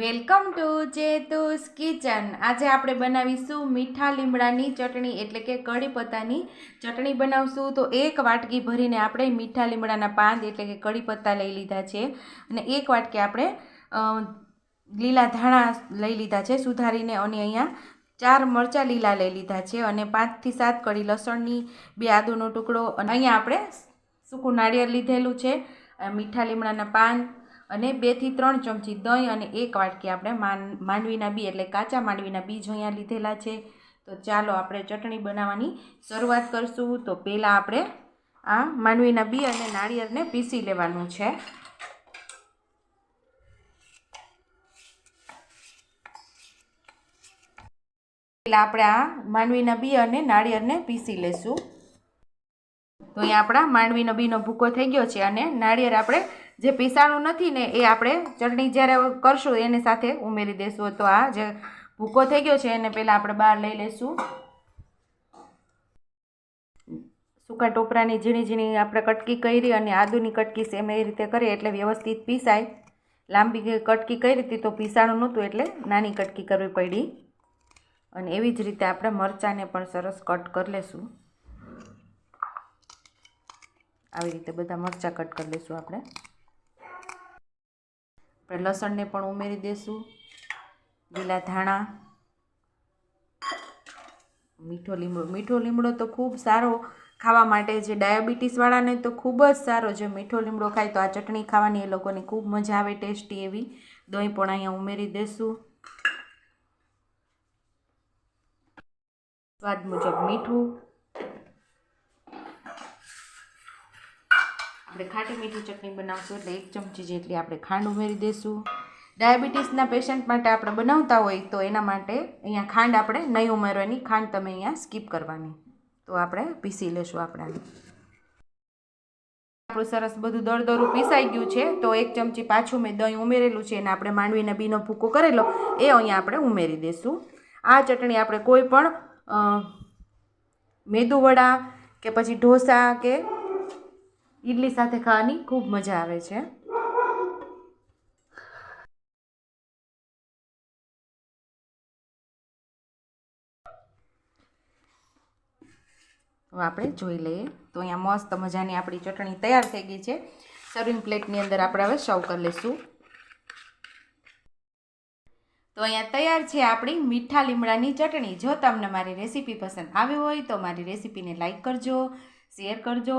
Welcome to જેતુસ kitchen. આજે આપણે બનાવીશું મીઠા લીમડાની ચટણી, એટલે કે કઢી પત્તાની ચટણી બનાવશું. તો એક વાટકી ભરીને આપણે મીઠા લીમડાના પાન એટલે કે કઢી પત્તા લઈ લીધા છે. અને એક વાટકી આપણે લીલા ધાણા લઈ લીધા છે, સુધારીને અને અહીંયા ચાર મરચાં લીલા લઈ લીધા છે. અને પાંચથી સાત કળી લસણની બે આદુનો ટુકડો. અને અહીંયા આપણે સૂકું નાળિયેર લીધેલું છે. મીઠા લીમડાના પાન અને બેથી ત્રણ ચમચી દહીં અને એક વાટકી આપણે માન માંડવીના બી એટલે કાચા માંડવીના બીજ અહીંયા લીધેલા છે. તો ચાલો આપણે ચટણી બનાવવાની શરૂઆત કરશું. તો પહેલાં આપણે આ માંડવીના બી અને નાળિયેરને પીસી લેવાનું છે. પહેલાં આપણે આ માંડવીના બી અને નાળિયેરને પીસી લેશું. તો અહીંયા આપણા માંડવીનો બીનો ભૂકો થઈ ગયો છે અને નાળિયેર આપણે જે પીસાણું નથી ને એ આપણે ચટણી જ્યારે કરશું એની સાથે ઉમેરી દઈશું તો આ જે ભૂકો થઈ ગયો છે એને પહેલાં આપણે બહાર લઈ લઈશું સૂકા ટોપરાની ઝીણી ઝીણી આપણે કટકી કરી અને આદુની કટકી સેમ એ રીતે કરીએ એટલે વ્યવસ્થિત પીસાય. લાંબી કટકી કરી હતી તો પીસાણું નહોતું એટલે નાની કટકી કરવી પડી. અને એવી જ રીતે આપણે મરચાંને પણ સરસ કટ કરી લેશું. આવી રીતે બધા મરચાં કટ કરી લઈશું આપણે. આપણે લસણને પણ ઉમેરી દઈશું લીલા ધાણા. મીઠો લીમડો મીઠો લીમડો તો ખૂબ સારો ખાવા માટે જે ડાયાબિટીસવાળાને તો ખૂબ જ સારો જે મીઠો લીમડો ખાય તો આ ચટણી ખાવાની એ લોકોને ખૂબ મજા આવે, ટેસ્ટી એવી. દહીં પણ અહીંયા ઉમેરી દઈશું સ્વાદ મુજબ મીઠું. આપણે ખાટી મીઠી ચટણી બનાવશું એટલે એક ચમચી જેટલી આપણે ખાંડ ઉમેરી દઈશું ડાયાબિટીસના પેશન્ટ માટે આપણે બનાવતા હોય તો એના માટે અહીંયા ખાંડ આપણે નહીં ઉમેરવાની, ખાંડ તમે અહીંયા સ્કીપ કરવાની. તો આપણે પીસી લેશું આપણે આપણું સરસ બધું દળદરું પીસાઈ ગયું છે, તો એક ચમચી પાછું મેં દહીં ઉમેરેલું છે અને આપણે માંડવીને બીનો ભૂકો કરેલો, એ અહીંયા આપણે ઉમેરી દઈશું આ ચટણી આપણે કોઈ પણ મેદુવડા કે પછી ઢોસા કે ઇડલી સાથે ખાવાની ખૂબ મજા આવે છે. હવે આપણે જોઈ લઈએ. તો અહીંયા મસ્ત મજાની આપણી ચટણી તૈયાર થઈ ગઈ છે. સર્વિંગ પ્લેટની અંદર આપણે હવે સર્વ કરી લઈશું. તો અહીંયા તૈયાર છે આપણી મીઠા લીમડાની ચટણી. જો તમને મારી રેસીપી પસંદ આવી હોય તો મારી રેસીપીને લાઇક કરજો શેર કરજો